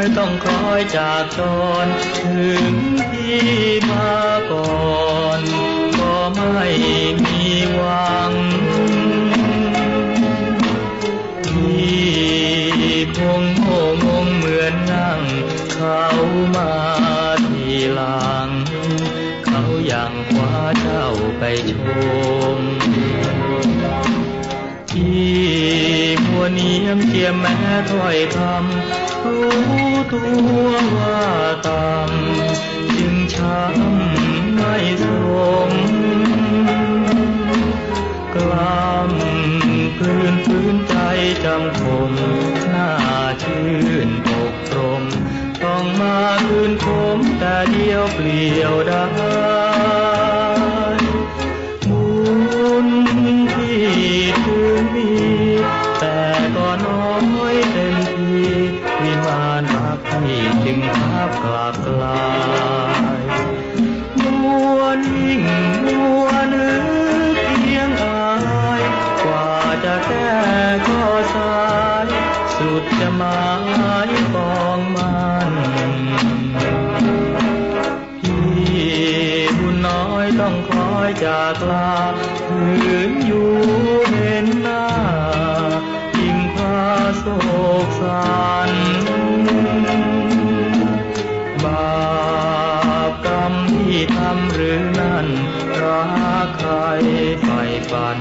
บุญน้อยต้องคอยจากจรถึงที่มาก่อนก็ไม่มีหวังที่คงโง่งงเหมือนนั่งเขามาทีหลัง เขาอยังคว้าเจ้าไปชมที่มัวเนียมเจียมแม้ถ้อยคำรู้ ตัวว่าต่ำจึงช้ำไม่สมกล้ำกลืนพื้นใจจำคมหน้าชื่นอกตรม ต้องมาคืนคมแต่เดียวเปลี่ยวได้ วิมานรักให้จึงภาพกลับกลายมัวนิ่งมัวนึกเพียงอายกว่าจะแก้ก็สาย สุดจะหมายปองมันพี่บุญน้อยต้องคอยจากลาคืนอยู่เห็นหน้า โศกสันบาปกรรมที่ทำหรือนั่นรักใครใฝ่ฝัน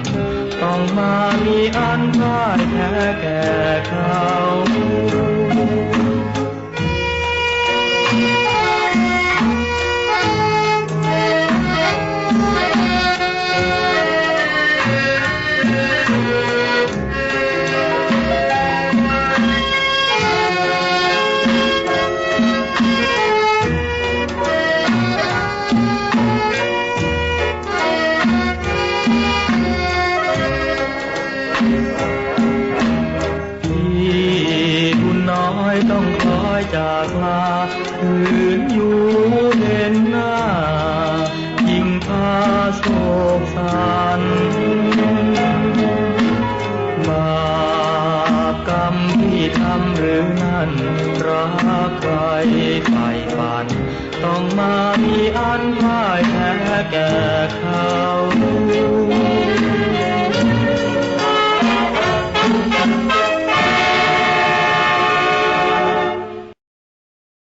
ต้องมามีอันพ่ายแพ้แก่เขา ต้องคอยจากลาคืนอยู่เห็นหน้า ยิ่งพาโศกสันบาปกรรมที่ทำหรือนั่นรักใครใฝ่ฝัน ต้องมามีอันพ่ายแพ้แก่เขา